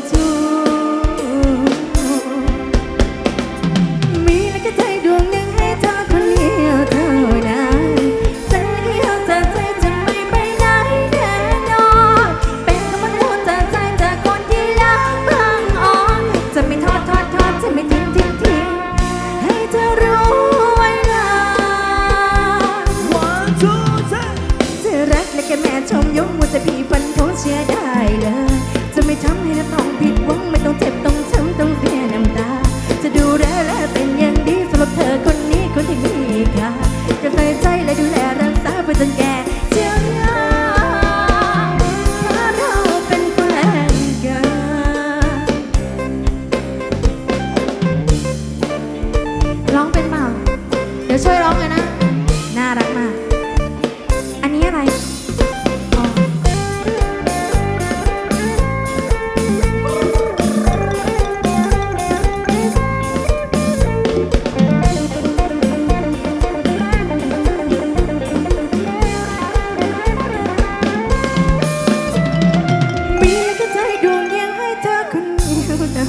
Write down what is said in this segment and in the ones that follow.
จ้าชู้มีและก็ใจดวงหนึ่งให้เธอคนเดียวเท่านั้นใจเดียวจากใจจะไม่ไปไหนแน่นอน เป็นคำพูดจากใจจากคนที่รักพังอ่อน จะไม่ทอดทอดทอดจะไม่ทิ้งทิ้งทิ้งให้เธอรู้ไว้เลย One two three จะรักและก็แม่ชมยกมือจะพี่ฟันธงเชื่อได้ และดูแลรักษาไปจนแก่เจียงยามถ้าเราเป็นแฟนกันร้องเป็นเปล่า เดี๋ยวช่วยร้องเลยนะ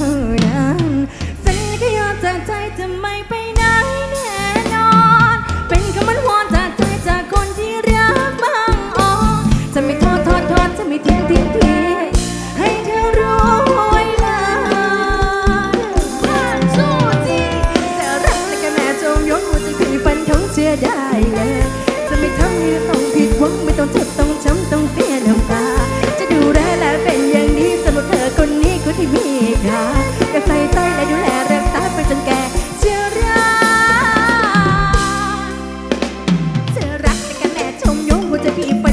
ท่านั้นสัญก็ยอมจากใจจะไม่ไปไหนแน่นอน เป็นคำมั่นวอนจากใจจากคนที่รักบางอ๋อจะไม่ทอดทอดทอดจะไม่ทิ้งทิ้งทิ้งให้เธอรู้ไว้เลยสู้จริงจรักแต่ก็แม่จงยกมือจะคือฝันของเชื่อได้เลย จะไม่ทำให้ต้องผิดหวังไม่ต้องเจ็บต้องช้ำต้องเสียน้ำ deputy.